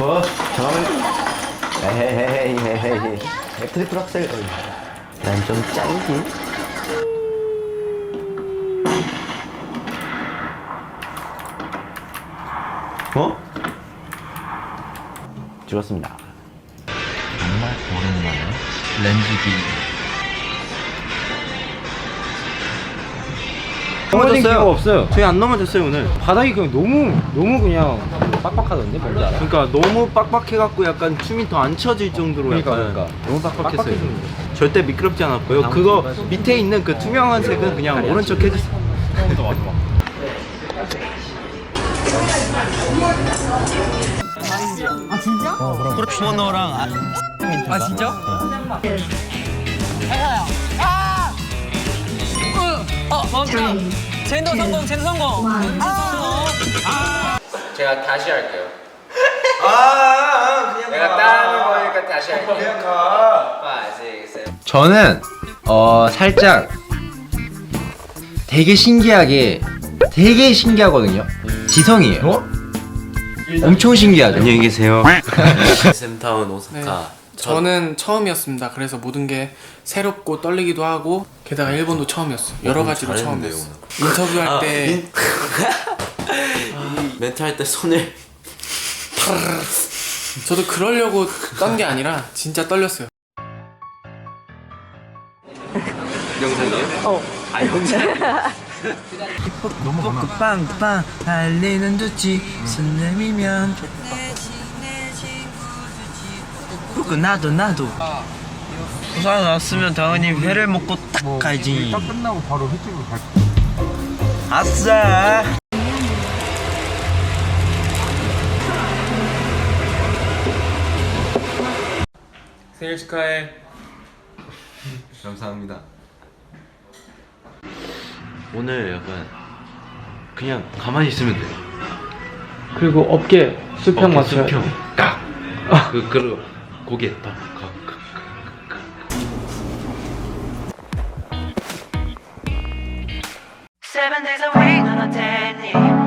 어, 저는 에헤헤이 헤헤헤이 트리플 악셀 난 좀 짱이지 어? 찍었습니다. 정말 오랜만에 렌즈 기 넘어진 기가 없어요. 저희 안 넘어졌어요 오늘. 바닥이 그냥 너무 너무 그냥 빡빡하던데 뭔지 알아? 그러니까 너무 빡빡해갖고 약간 춤이 더 안 쳐질 정도로 그러니까, 약간 그러니까. 너무 빡빡했어요. 빡빡해지는 절대 미끄럽지 않았고요. 그거 밑에 있는 그 투명한 색은 그냥 오른쪽 해주세요 젠더 성공, 젠더 성공. 제가 다시 할게요. 아, 그냥 내가 따는 거니까 다시 할게요. 그냥 가. 5, 6, 7. 저는 어 살짝 되게 신기하게 되게 신기하거든요 지성이에요 엄청 신기하죠 안녕히 계세요 샘타운 오사카. 저는 처음이었습니다. 그래서 모든 게 새롭고 떨리기도 하고 게다가 일본도 처음이었어. 여러 가지로 처음이었어. 인터뷰할 때 멘트 할 때 손을 저도 그러려고 떤 게 아니라 진짜 떨렸어요. 빵빵 달리는 두치 손 내밀면 그거 나도 나도. 부산 왔으면 당연히 회를 먹고 딱 가야지 딱 끝나고 바로 횟집으로 갈 아싸! 생일 축하해. 감사합니다. 오늘 약간 그냥 가만히 있으면 돼요. 그리고 어깨 수평 어깨 맞춰. 수평. 깍! 그, 그리고 고개 딱 각. Seven days a week on a day